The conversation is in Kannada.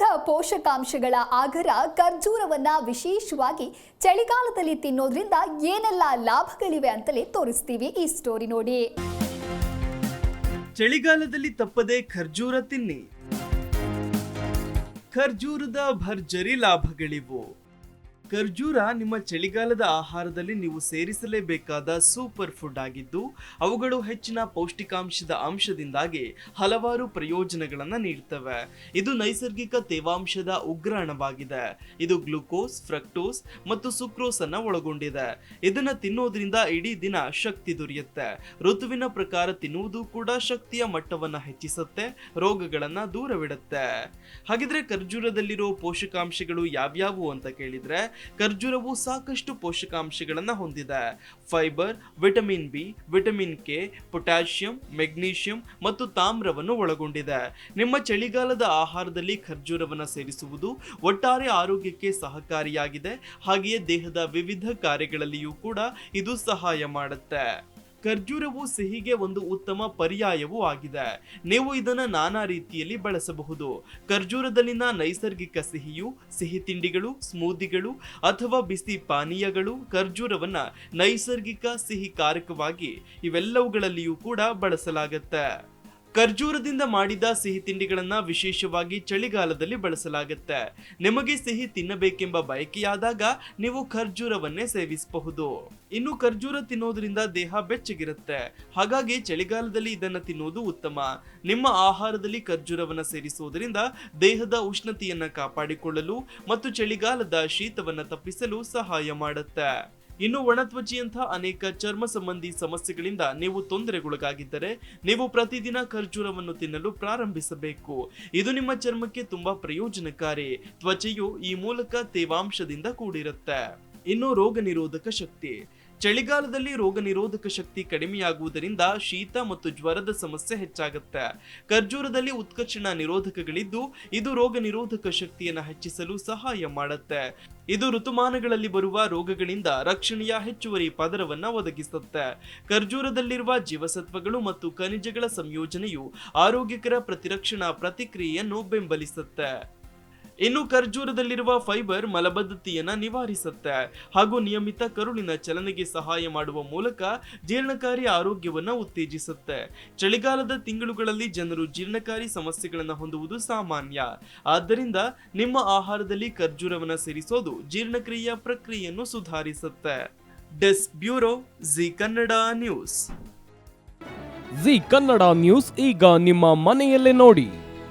ಸಮೃದ್ಧ ಪೋಷಕಾಂಶಗಳ ಆಗರ ಖರ್ಜೂರವನ್ನ ವಿಶೇಷವಾಗಿ ಚಳಿಗಾಲದಲ್ಲಿ ತಿನ್ನೋದ್ರಿಂದ ಏನೆಲ್ಲ ಲಾಭಗಳಿವೆ ಅಂತಲೇ ತೋರಿಸ್ತೀವಿ ಈ ಸ್ಟೋರಿ ನೋಡಿ. ಚಳಿಗಾಲದಲ್ಲಿ ತಪ್ಪದೆ ಖರ್ಜೂರ ತಿನ್ನಿ. ಖರ್ಜೂರದ ಭರ್ಜರಿ ಲಾಭಗಳಿವು. ಖರ್ಜೂರ ನಿಮ್ಮ ಚಳಿಗಾಲದ ಆಹಾರದಲ್ಲಿ ನೀವು ಸೇರಿಸಲೇಬೇಕಾದ ಸೂಪರ್ ಫುಡ್ ಆಗಿದ್ದು, ಅವುಗಳು ಹೆಚ್ಚಿನ ಪೌಷ್ಟಿಕಾಂಶದ ಅಂಶದಿಂದಾಗಿ ಹಲವಾರು ಪ್ರಯೋಜನಗಳನ್ನು ನೀಡುತ್ತವೆ ಇದು ನೈಸರ್ಗಿಕ ತೇವಾಂಶದ ಉಗ್ರಾಣವಾಗಿದೆ. ಇದು ಗ್ಲುಕೋಸ್, ಫ್ರಕ್ಟೋಸ್ ಮತ್ತು ಸುಕ್ರೋಸ್ ಅನ್ನ ಒಳಗೊಂಡಿದೆ. ಇದನ್ನು ತಿನ್ನೋದ್ರಿಂದ ಇಡೀ ದಿನ ಶಕ್ತಿ ದೊರೆಯುತ್ತೆ. ಋತುವಿನ ಪ್ರಕಾರ ತಿನ್ನುವುದು ಕೂಡ ಶಕ್ತಿಯ ಮಟ್ಟವನ್ನು ಹೆಚ್ಚಿಸುತ್ತೆ, ರೋಗಗಳನ್ನು ದೂರವಿಡುತ್ತೆ. ಹಾಗಿದ್ರೆ ಖರ್ಜೂರದಲ್ಲಿರೋ ಪೋಷಕಾಂಶಗಳು ಯಾವ್ಯಾವು ಅಂತ ಕೇಳಿದ್ರೆ ಖರ್ಜೂರವು ಸಾಕಷ್ಟು ಪೋಷಕಾಂಶಗಳನ್ನು ಹೊಂದಿದೆ. Fibre, vitamin B, vitamin K, potassium, magnesium ಮತ್ತು ತಾಮ್ರವನ್ನು ಒಳಗೊಂಡಿದೆ. ನಿಮ್ಮ ಚಳಿಗಾಲದ ಆಹಾರದಲ್ಲಿ ಖರ್ಜೂರವನ್ನು ಸೇರಿಸುವುದು ಒಟ್ಟಾರೆ ಆರೋಗ್ಯಕ್ಕೆ ಸಹಕಾರಿಯಾಗಿದೆ. ಹಾಗೆಯೇ ದೇಹದ ವಿವಿಧ ಕಾರ್ಯಗಳಲ್ಲಿಯೂ ಕೂಡ ಇದು ಸಹಾಯ ಮಾಡುತ್ತೆ. ಖರ್ಜೂರವು ಸಿಹಿಗೆ ಒಂದು ಉತ್ತಮ ಪರ್ಯಾಯವೂ ಆಗಿದೆ. ನೀವು ಇದನ್ನು ನಾನಾ ರೀತಿಯಲ್ಲಿ ಬಳಸಬಹುದು. ಖರ್ಜೂರದಲ್ಲಿನ ನೈಸರ್ಗಿಕ ಸಿಹಿಯು, ಸಿಹಿ ತಿಂಡಿಗಳು, ಸ್ಮೂದಿಗಳು ಅಥವಾ ಬಿಸಿ ಪಾನೀಯಗಳು, ಖರ್ಜೂರವನ್ನು ನೈಸರ್ಗಿಕ ಸಿಹಿ ಕಾರಕವಾಗಿ ಇವೆಲ್ಲವುಗಳಲ್ಲಿಯೂ ಕೂಡ ಬಳಸಲಾಗತ್ತೆ. ಖರ್ಜೂರದಿಂದ ಮಾಡಿದ ಸಿಹಿ ತಿಂಡಿಗಳನ್ನು ವಿಶೇಷವಾಗಿ ಚಳಿಗಾಲದಲ್ಲಿ ಬಳಸಲಾಗುತ್ತೆ. ನಿಮಗೆ ಸಿಹಿ ತಿನ್ನಬೇಕೆಂಬ ಬಯಕೆಯಾದಾಗ ನೀವು ಖರ್ಜೂರವನ್ನೇ ಸೇವಿಸಬಹುದು. ಇನ್ನು ಖರ್ಜೂರ ತಿನ್ನೋದ್ರಿಂದ ದೇಹ ಬೆಚ್ಚಗಿರುತ್ತೆ. ಹಾಗಾಗಿ ಚಳಿಗಾಲದಲ್ಲಿ ಇದನ್ನ ತಿನ್ನುವುದು ಉತ್ತಮ. ನಿಮ್ಮ ಆಹಾರದಲ್ಲಿ ಖರ್ಜೂರವನ್ನು ಸೇರಿಸುವುದರಿಂದ ದೇಹದ ಉಷ್ಣತೆಯನ್ನ ಕಾಪಾಡಿಕೊಳ್ಳಲು ಮತ್ತು ಚಳಿಗಾಲದ ಶೀತವನ್ನು ತಪ್ಪಿಸಲು ಸಹಾಯ ಮಾಡುತ್ತೆ. ಇನ್ನು ಒಣತ್ವಚಿಯಂತಹ ಅನೇಕ ಚರ್ಮ ಸಂಬಂಧಿ ಸಮಸ್ಯೆಗಳಿಂದ ನೀವು ತೊಂದರೆಗೊಳಗಾಗಿದ್ದರೆ ನೀವು ಪ್ರತಿದಿನ ಖರ್ಜೂರವನ್ನು ತಿನ್ನಲು ಪ್ರಾರಂಭಿಸಬೇಕು. ಇದು ನಿಮ್ಮ ಚರ್ಮಕ್ಕೆ ತುಂಬಾ ಪ್ರಯೋಜನಕಾರಿ. ತ್ವಚೆಯು ಈ ಮೂಲಕ ತೇವಾಂಶದಿಂದ ಕೂಡಿರುತ್ತೆ. ಇನ್ನು ರೋಗ ನಿರೋಧಕ ಶಕ್ತಿ. ಚಳಿಗಾಲದಲ್ಲಿ ರೋಗ ನಿರೋಧಕ ಶಕ್ತಿ ಕಡಿಮೆಯಾಗುವುದರಿಂದ ಶೀತ ಮತ್ತು ಜ್ವರದ ಸಮಸ್ಯೆ ಹೆಚ್ಚಾಗುತ್ತೆ. ಖರ್ಜೂರದಲ್ಲಿ ಉತ್ಕರ್ಷಣ ನಿರೋಧಕಗಳಿದ್ದು, ಇದು ರೋಗ ನಿರೋಧಕ ಶಕ್ತಿಯನ್ನು ಹೆಚ್ಚಿಸಲು ಸಹಾಯ ಮಾಡುತ್ತೆ. ಇದು ಋತುಮಾನಗಳಲ್ಲಿ ಬರುವ ರೋಗಗಳಿಂದ ರಕ್ಷಣೆಯ ಹೆಚ್ಚುವರಿ ಪದರವನ್ನು ಒದಗಿಸುತ್ತೆ. ಖರ್ಜೂರದಲ್ಲಿರುವ ಜೀವಸತ್ವಗಳು ಮತ್ತು ಖನಿಜಗಳ ಸಂಯೋಜನೆಯು ಆರೋಗ್ಯಕರ ಪ್ರತಿರಕ್ಷಣಾ ಪ್ರತಿಕ್ರಿಯೆಯನ್ನು ಬೆಂಬಲಿಸುತ್ತೆ. ಇನ್ನು ಖರ್ಜೂರದಲ್ಲಿರುವ ಫೈಬರ್ ಮಲಬದ್ಧತೆಯನ್ನು ನಿವಾರಿಸುತ್ತೆ ಹಾಗೂ ನಿಯಮಿತ ಕರುಳಿನ ಚಲನೆಗೆ ಸಹಾಯ ಮಾಡುವ ಮೂಲಕ ಜೀರ್ಣಕಾರಿ ಆರೋಗ್ಯವನ್ನು ಉತ್ತೇಜಿಸುತ್ತೆ. ಚಳಿಗಾಲದ ತಿಂಗಳುಗಳಲ್ಲಿ ಜನರು ಜೀರ್ಣಕಾರಿ ಸಮಸ್ಯೆಗಳನ್ನು ಹೊಂದುವುದು ಸಾಮಾನ್ಯ. ಆದ್ದರಿಂದ ನಿಮ್ಮ ಆಹಾರದಲ್ಲಿ ಖರ್ಜೂರವನ್ನು ಸೇರಿಸೋದು ಜೀರ್ಣಕ್ರಿಯೆಯ ಪ್ರಕ್ರಿಯೆಯನ್ನು ಸುಧಾರಿಸುತ್ತೆ. Desk bureau Zee Kannada news. Zee Kannada news ಈಗ ನಿಮ್ಮ ಮನೆಯಲ್ಲೇ ನೋಡಿ.